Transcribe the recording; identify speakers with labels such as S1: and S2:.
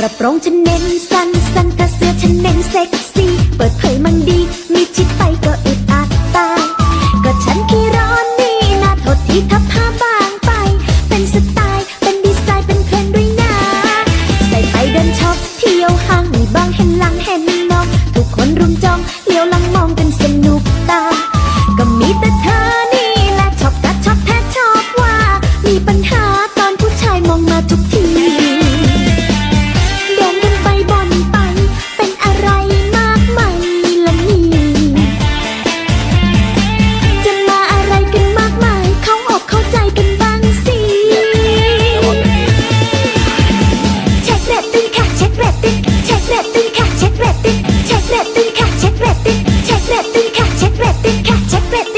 S1: กระโปรงฉันเน้นสั้นสั้น Pepito.